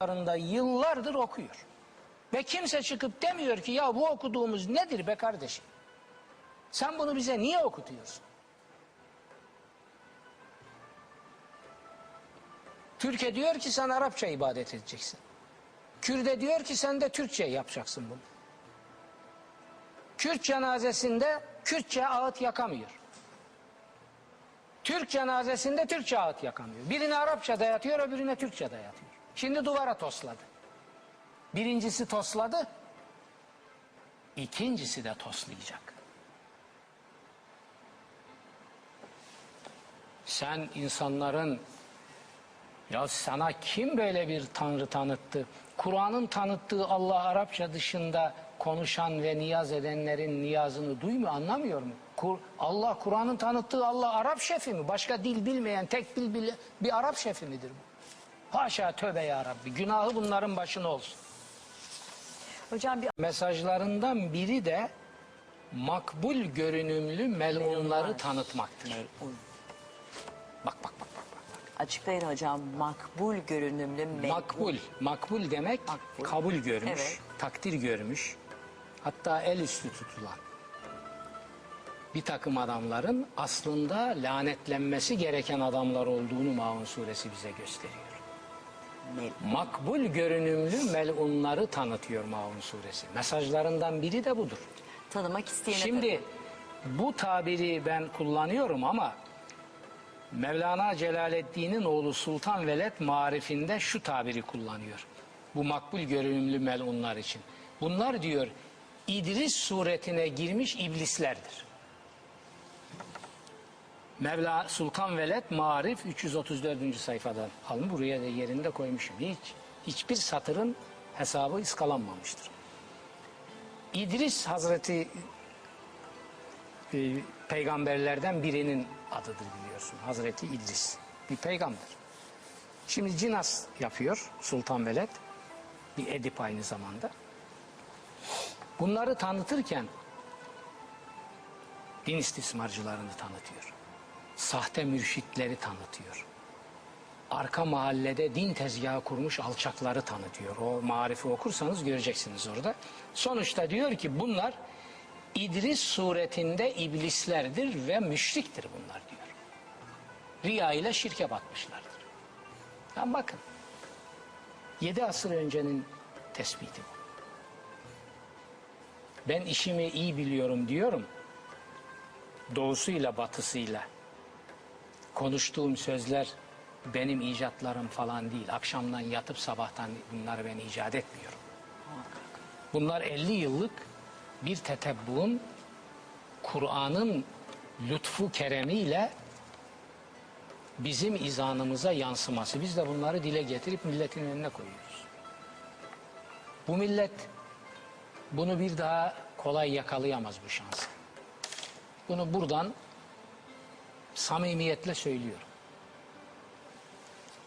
Arında yıllardır okuyor. Ve kimse çıkıp demiyor ki ya bu okuduğumuz nedir be kardeşim? Sen bunu bize niye okutuyorsun? Türkiye diyor ki sen Arapça ibadet edeceksin. Kürde diyor ki sen de Türkçe yapacaksın bunu. Kürt cenazesinde Kürtçe ağıt yakamıyor. Türk cenazesinde Türkçe ağıt yakamıyor. Birini Arapça dayatıyor, öbürüne Türkçe dayatıyor. Şimdi duvara tosladı. Birincisi tosladı, ikincisi de toslayacak. Sen insanların ya sana kim böyle bir tanrı tanıttı? Kur'an'ın tanıttığı Allah Arapça dışında konuşan ve niyaz edenlerin niyazını duymuyor, anlamıyor mu? Kur- Allah Kur'an'ın tanıttığı Allah Arap şefi mi? Başka dil bilmeyen tek dil bile bir Arap şefi midir bu? Haşa tövbe ya Rabbi. Günahı bunların başına olsun. Hocam bir Mesajlarından biri de makbul görünümlü melunları Melunlar. tanıtmaktır. Bak bak bak bak. bak. açıklayın hocam makbul görünümlü melun. Makbul. Makbul demek Makbul. kabul görmüş, Evet. takdir görmüş. Hatta el üstü tutulan. Bir takım adamların aslında lanetlenmesi gereken adamlar olduğunu Maun suresi bize gösteriyor. Makbul görünümlü melunları tanıtıyor Maun suresi. Mesajlarından biri de budur. Tanımak isteyene Şimdi bu tabiri ben kullanıyorum ama Mevlana Celaleddin'in oğlu Sultan Veled marifinde şu tabiri kullanıyor. Bu makbul görünümlü melunlar için. Bunlar diyor İdris suretine girmiş iblislerdir. Mevla Sultan Veled Marif 334. sayfadan alın buraya da yerinde koymuşum. Hiç hiçbir satırın hesabı iskalanmamıştır. İdris Hazreti e, peygamberlerden birinin adıdır biliyorsun. Hazreti İdris. Bir peygamber. Şimdi cinas yapıyor Sultan Veled. Bir edip aynı zamanda. Bunları tanıtırken din istismarcılarını tanıtıyor. Sahte mürşitleri tanıtıyor. Arka mahallede din tezgahı kurmuş alçakları tanıtıyor. O marifi okursanız göreceksiniz orada. Sonuçta diyor ki bunlar İdris suretinde iblislerdir ve müşriktir bunlar diyor. Riya ile şirke batmışlardır. Yani bakın. Yedi asır öncenin tespiti bu. Ben işimi iyi biliyorum diyorum. Doğusuyla batısıyla. Konuştuğum sözler benim icatlarım falan değil. Akşamdan yatıp sabahtan bunları ben icat etmiyorum. Bunlar 50 yıllık bir tetebbuğun Kur'an'ın lütfu keremiyle bizim izanımıza yansıması. Biz de bunları dile getirip milletin önüne koyuyoruz. Bu millet bunu bir daha kolay yakalayamaz bu şansı. Bunu buradan samimiyetle söylüyorum.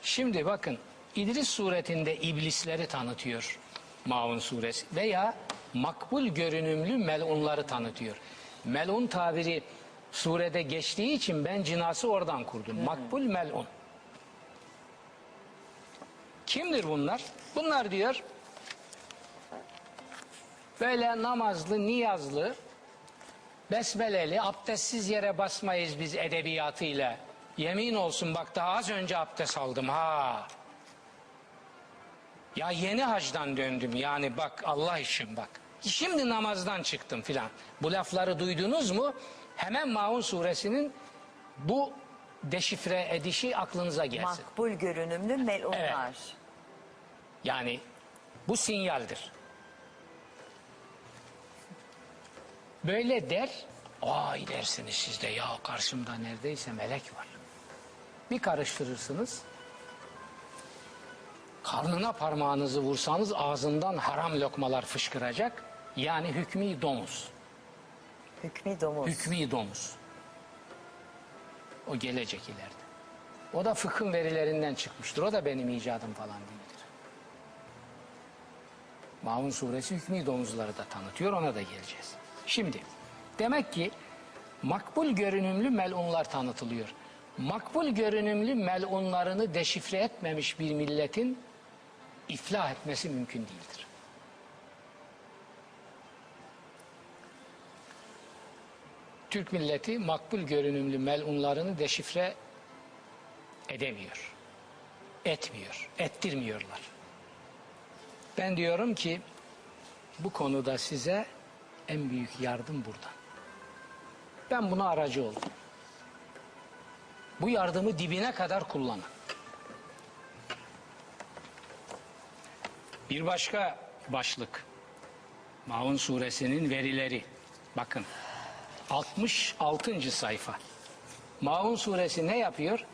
Şimdi bakın İdris suretinde iblisleri tanıtıyor Maun suresi veya makbul görünümlü melunları tanıtıyor. Melun tabiri surede geçtiği için ben cinası oradan kurdum. Makbul melun. Kimdir bunlar? Bunlar diyor böyle namazlı, niyazlı, besmeleli, abdestsiz yere basmayız biz edebiyatıyla. Yemin olsun bak daha az önce abdest aldım ha. Ya yeni hacdan döndüm yani bak Allah için bak. Şimdi namazdan çıktım filan. Bu lafları duydunuz mu? Hemen Maun suresinin bu deşifre edişi aklınıza gelsin. makbul görünümlü melunlar. Yani bu sinyaldir. Böyle der, ay dersiniz siz de ya karşımda neredeyse melek var. Bir karıştırırsınız, karnına parmağınızı vursanız ağzından haram lokmalar fışkıracak. Yani hükmü domuz, Hükmü domuz. hükmü domuz. O gelecek ileride. O da fıkhın verilerinden çıkmıştır. O da benim icadım falan değildir. Maun suresi hükmü domuzları da tanıtıyor. Ona da geleceğiz. Şimdi demek ki makbul görünümlü melunlar tanıtılıyor. Makbul görünümlü melunlarını deşifre etmemiş bir milletin iflah etmesi mümkün değildir. Türk milleti makbul görünümlü melunlarını deşifre edemiyor. Etmiyor, ettirmiyorlar. Ben diyorum ki bu konuda size en büyük yardım burada. Ben buna aracı oldum. Bu yardımı dibine kadar kullanın. Bir başka başlık. Maun suresinin verileri. Bakın. 66. sayfa. Maun suresi ne yapıyor?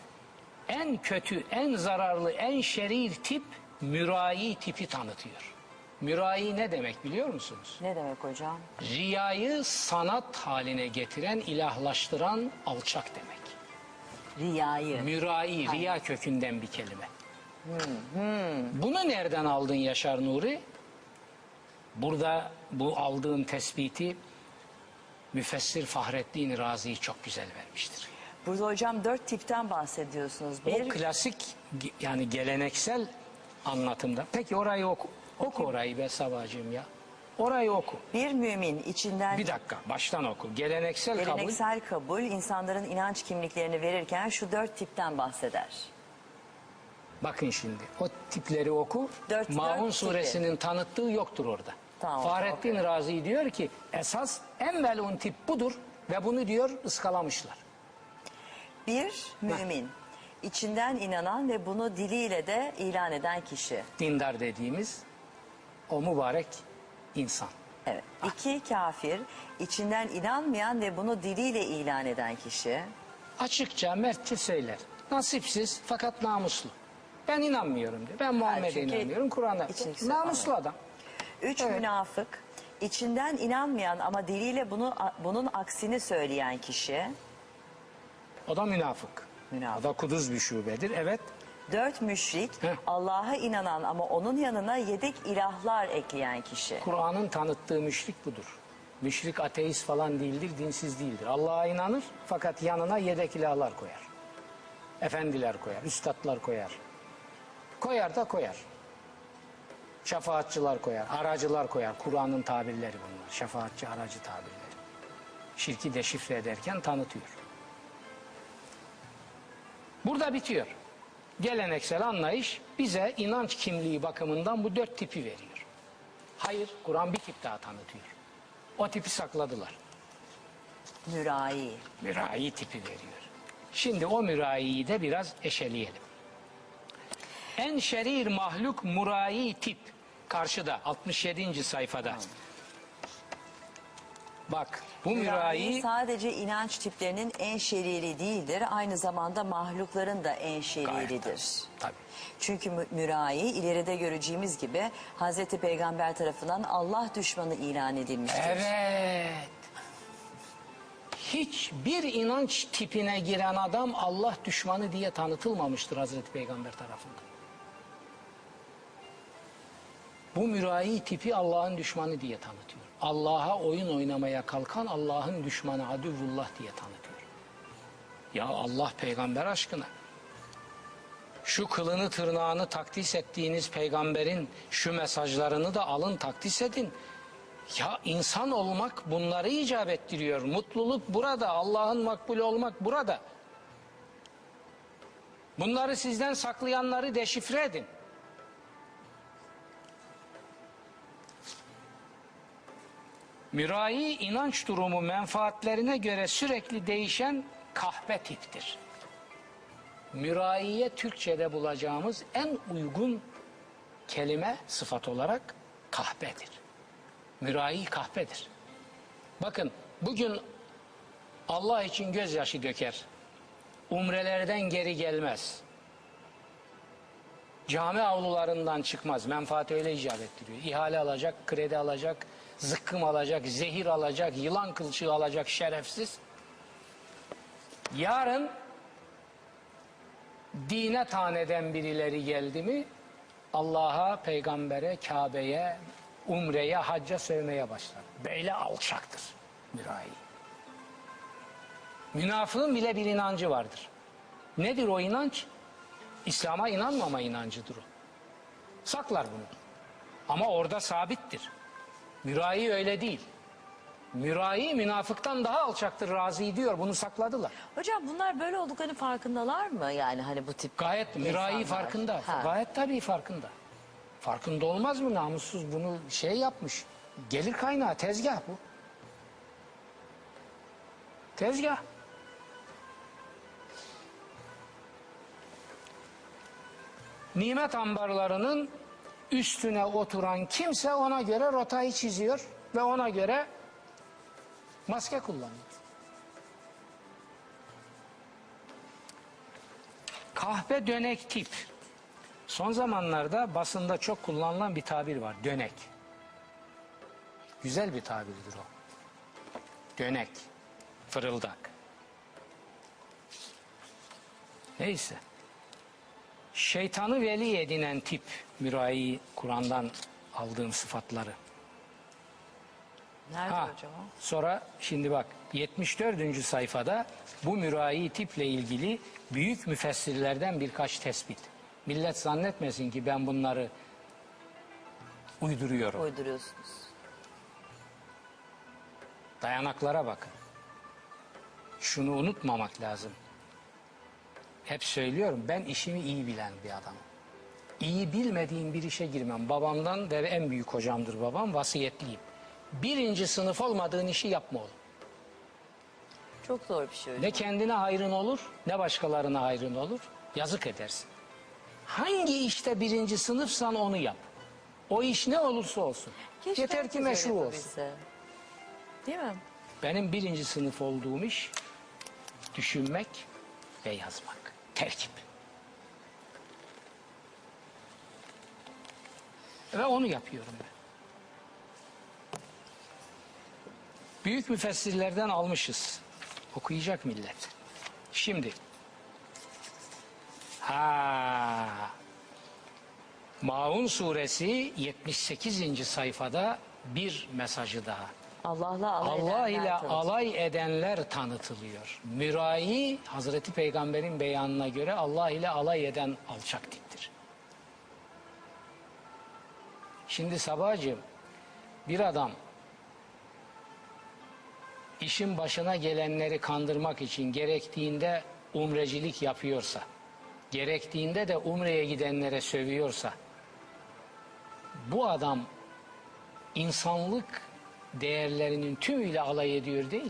En kötü, en zararlı, en şerir tip mürai tipi tanıtıyor. Mürai ne demek biliyor musunuz? Ne demek hocam? Riyayı sanat haline getiren, ilahlaştıran alçak demek. Riyayı. Mürai, riya kökünden bir kelime. Bunu nereden aldın Yaşar Nuri? Burada bu aldığım tespiti müfessir Fahrettin Razi çok güzel vermiştir. Burada hocam dört tipten bahsediyorsunuz. O Bir, klasik ge- yani geleneksel anlatımda. Peki orayı oku. Oku orayı be Sabahcığım ya. Orayı oku. bir mümin içinden Bir dakika baştan oku. Geleneksel, kabul. geleneksel kabul insanların inanç kimliklerini verirken şu dört tipten bahseder. Bakın şimdi o tipleri oku. Dört- Maun dört suresinin tanıttığı yoktur orada. Tamam, Fahrettin okey. Razi diyor ki esas en melun tip budur ve bunu diyor ıskalamışlar. Bir mümin içinden inanan ve bunu diliyle de ilan eden kişi. Dindar dediğimiz o mübarek insan. Evet. İki kafir içinden inanmayan ve bunu diliyle ilan eden kişi. Açıkça mertçe söyler. Nasipsiz fakat namuslu. Ben inanmıyorum diyor. Ben Muhammed'e çünkü inanmıyorum. Kur'an'a. Namuslu adam. Üç Evet. münafık içinden inanmayan ama diliyle bunu bunun aksini söyleyen kişi. O da münafık. Münafık. O da kuduz bir şubedir. Evet. Dört müşrik Heh. Allah'a inanan ama onun yanına yedek ilahlar ekleyen kişi. Kur'an'ın tanıttığı müşrik budur. Müşrik ateist falan değildir, dinsiz değildir. Allah'a inanır fakat yanına yedek ilahlar koyar. Efendiler koyar, üstadlar koyar. Koyar da koyar. Şefaatçılar koyar, aracılar koyar. Kur'an'ın tabirleri bunlar. Şefaatçi, aracı tabirleri. Şirki deşifre ederken tanıtıyor. Burada bitiyor. Geleneksel anlayış bize inanç kimliği bakımından bu dört tipi veriyor. Hayır, Kur'an bir tip daha tanıtıyor. O tipi sakladılar. Mürai. Mürai tipi veriyor. Şimdi o mürayiyi de biraz eşeleyelim. En şerir mahluk murai tip. Karşıda 67. sayfada. Bak bu mürayi sadece inanç tiplerinin en şeriri değildir. Aynı zamanda mahlukların da en şeriridir. Tabii. Çünkü mü- mürai ileride göreceğimiz gibi Hazreti Peygamber tarafından Allah düşmanı ilan edilmiştir. Evet. Hiçbir inanç tipine giren adam Allah düşmanı diye tanıtılmamıştır Hazreti Peygamber tarafından. Bu mürai tipi Allah'ın düşmanı diye tanıtıyor. Allah'a oyun oynamaya kalkan Allah'ın düşmanı adüvullah diye tanıtıyor. Ya Allah peygamber aşkına. Şu kılını tırnağını takdis ettiğiniz peygamberin şu mesajlarını da alın takdis edin. Ya insan olmak bunları icap ettiriyor. Mutluluk burada. Allah'ın makbul olmak burada. Bunları sizden saklayanları deşifre edin. Mürai inanç durumu menfaatlerine göre sürekli değişen kahpe tiptir. Müraiye Türkçe'de bulacağımız en uygun kelime sıfat olarak kahpedir. Mürai kahpedir. Bakın bugün Allah için gözyaşı döker. Umrelerden geri gelmez. Cami avlularından çıkmaz. Menfaat öyle icap ettiriyor. İhale alacak, kredi alacak, zıkkım alacak, zehir alacak, yılan kılçığı alacak şerefsiz. Yarın dine taneden birileri geldi mi Allah'a, peygambere, Kabe'ye, umreye, hacca sövmeye başlar. Böyle alçaktır mürai. Münafığın bile bir inancı vardır. Nedir o inanç? İslam'a inanmama inancıdır o. Saklar bunu. Ama orada sabittir. Mürai öyle değil. Mürai münafıktan daha alçaktır razi diyor. Bunu sakladılar. Hocam bunlar böyle olduklarını farkındalar mı? Yani hani bu tip Gayet mürai insanlar. farkında. Ha. Gayet tabii farkında. Farkında olmaz mı namussuz bunu şey yapmış. Gelir kaynağı tezgah bu. Tezgah. Nimet ambarlarının üstüne oturan kimse ona göre rotayı çiziyor ve ona göre maske kullanıyor. Kahve dönek tip. Son zamanlarda basında çok kullanılan bir tabir var. Dönek. Güzel bir tabirdir o. Dönek. Fırıldak. Neyse. Şeytanı veli edinen tip mürai Kur'an'dan aldığım sıfatları. Nerede Ha, hocam o? sonra şimdi bak 74. sayfada bu mürai tiple ilgili büyük müfessirlerden birkaç tespit. Millet zannetmesin ki ben bunları uyduruyorum. Uyduruyorsunuz. Dayanaklara bakın. Şunu unutmamak lazım. Hep söylüyorum ben işimi iyi bilen bir adamım. İyi bilmediğim bir işe girmem. Babamdan ve en büyük hocamdır babam vasiyetliyim. Birinci sınıf olmadığın işi yapma oğlum. Çok zor bir şey. Ne kendine hayrın olur ne başkalarına hayrın olur. Yazık edersin. Hangi işte birinci sınıfsan onu yap. O iş ne olursa olsun. Keşke Yeter ki meşru olsun. Değil mi? Benim birinci sınıf olduğum iş düşünmek ve yazmak. Terkip. Ve onu yapıyorum ben. Büyük müfessirlerden almışız. Okuyacak millet. Şimdi. Ha. Maun suresi 78. sayfada bir mesajı daha. Allah'la alay Allah ile alay edenler tanıtılıyor. Mürai Hazreti Peygamber'in beyanına göre Allah ile alay eden alçak tiptir. Şimdi Sabahcığım bir adam işin başına gelenleri kandırmak için gerektiğinde umrecilik yapıyorsa, gerektiğinde de umreye gidenlere sövüyorsa, bu adam insanlık değerlerinin tümüyle alay ediyor değil mi?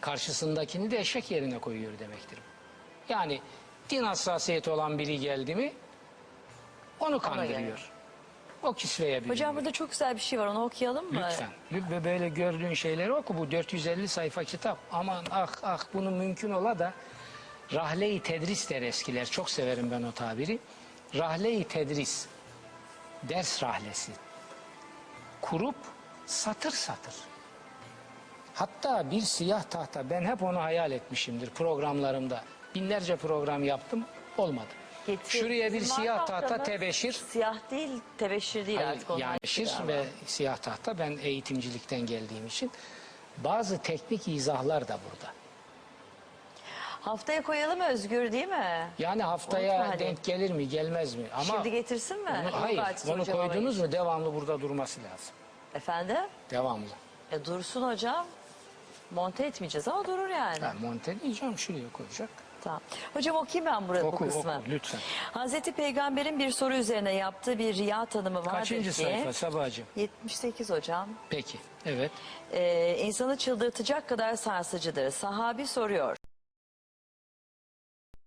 Karşısındakini de eşek yerine koyuyor demektir. Yani din hassasiyeti olan biri geldi mi onu kandırıyor. O kisveye bürünüyor. Hocam burada çok güzel bir şey var. Onu okuyalım mı? Lütfen. Lü- Böyle gördüğün şeyleri oku. Bu 450 sayfa kitap. Aman ah ah bunu mümkün ola da rahle-i tedris der eskiler. Çok severim ben o tabiri. Rahle-i tedris. Ders rahlesi. Kurup satır satır. Hatta bir siyah tahta ben hep onu hayal etmişimdir programlarımda. Binlerce program yaptım olmadı. Getir- Şuraya bir Bizim siyah tahta tebeşir Siyah değil, tebeşir değil Hayır, artık. onlar yani şir ve siyah tahta ben eğitimcilikten geldiğim için bazı teknik izahlar da burada. Haftaya koyalım Özgür değil mi? Yani Unutma haftaya hadi. denk gelir mi gelmez mi? Ama Şimdi getirsin mi? onu, hayır onu hocam koydunuz mu devamlı burada durması lazım. Efendim? Devamlı. E dursun hocam. Monte etmeyeceğiz ama durur yani. Ben monte diyeceğim şuraya koyacak. Tamam. Hocam okuyayım ben burada Oku, bu kısmı. oku, lütfen. Hazreti Peygamber'in bir soru üzerine yaptığı bir riya tanımı vardır Kaçıncı ki. sayfa Sabahcığım? 78 hocam. Peki evet. Ee, insanı çıldırtacak kadar sarsıcıdır. Sahabi soruyor.